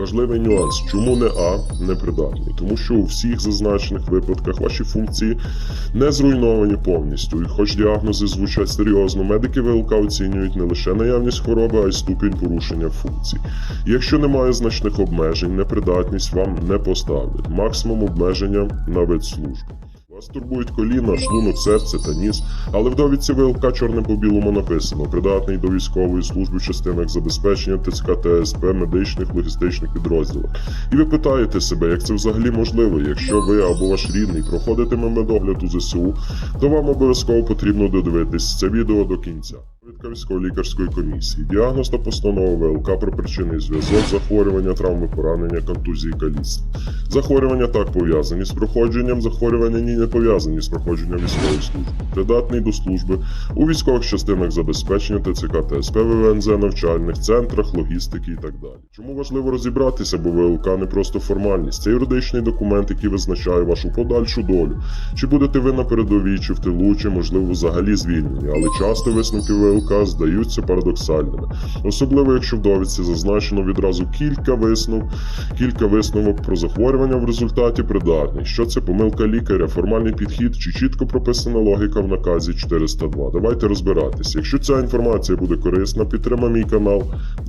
Важливий нюанс, чому не А непридатний? Тому що у всіх зазначених випадках ваші функції не зруйновані повністю. І хоч діагнози звучать серйозно, медики ВЛК оцінюють не лише наявність хвороби, а й ступінь порушення функцій. Якщо немає значних обмежень, непридатність вам не поставлять. Максимум обмеження на вид служби. Вас турбують коліна, шлунок, серце та ніс, але в довідці ВЛК чорним по білому написано придатний до військової служби в частинах забезпечення ТЦК ТСП, медичних логістичних підрозділів. І ви питаєте себе, як це взагалі можливо, якщо ви або ваш рідний проходитиме медогляд у ЗСУ, то вам обов'язково потрібно додивитись це відео до кінця. Військово-лікарської комісії, діагноз та постанова ВЛК про причинний зв'язок, захворювання, травми, поранення, контузії, каліцтва. Захворювання так пов'язані з проходженням, захворювання ні не пов'язані з проходженням військової служби. Придатний до служби у військових частинах забезпечення ТЦК ТСП ВВНЗ, навчальних центрах, логістики і так далі. Чому важливо розібратися, бо ВЛК не просто формальність, це юридичний документ, який визначає вашу подальшу долю. Чи будете ви на передовій, чи в тилу, чи можливо взагалі звільнені, але часто висновки ВЛК здаються парадоксальними, особливо якщо в довідці зазначено відразу кілька висновок, кілька висновок про захворювання в результаті придатні. Що це помилка лікаря, формальний підхід чи чітко прописана логіка в наказі 402. Давайте розбиратись. Якщо ця інформація буде корисна, підтримай мій канал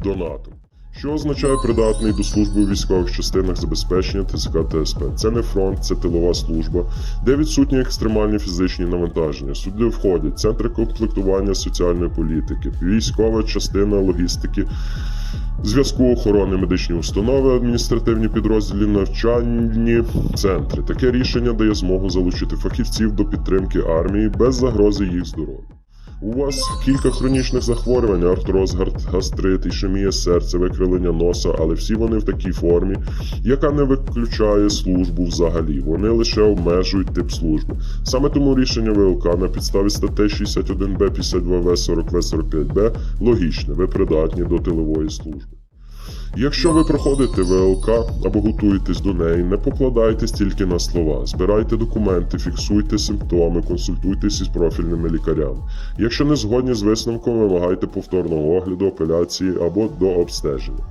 донатом. Що означає придатний до служби у військових частинах забезпечення ТЦК ТСП? Це не фронт, це тилова служба, де відсутні екстремальні фізичні навантаження. Сюди входять центри комплектування соціальної політики, військова частина логістики, зв'язку охорони медичні установи, адміністративні підрозділі, навчальні центри. Таке рішення дає змогу залучити фахівців до підтримки армії без загрози їх здоров'ю. У вас кілька хронічних захворювань, артроз, гастрит, ішемія серця, викривлення носа, але всі вони в такій формі, яка не виключає службу взагалі. Вони лише обмежують тип служби. Саме тому рішення ВЛК на підставі статей 61Б, 52В, 40В, 45Б логічне, ви придатні до тилової служби. Якщо ви проходите ВЛК або готуєтесь до неї, не покладайтесь тільки на слова. Збирайте документи, фіксуйте симптоми, консультуйтесь із профільними лікарями. Якщо не згодні з висновком, вимагайте повторного огляду, апеляції або до обстеження.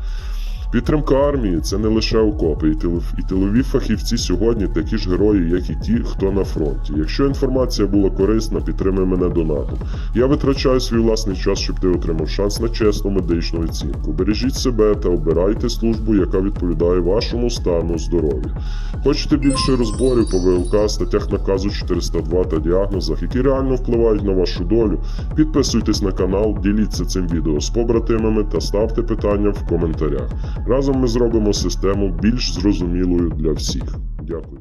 Підтримка армії це не лише окопи, і тил- і тилові фахівці сьогодні такі ж герої, як і ті, хто на фронті. Якщо інформація була корисна, підтримай мене донатом. Я витрачаю свій власний час, щоб ти отримав шанс на чесну медичну оцінку. Бережіть себе та обирайте службу, яка відповідає вашому стану здоров'я. Хочете більше розборів по ВЛК, статтях наказу 402 та діагнозах, які реально впливають на вашу долю. Підписуйтесь на канал, діліться цим відео з побратимами та ставте питання в коментарях. Разом ми зробимо систему більш зрозумілою для всіх. Дякую.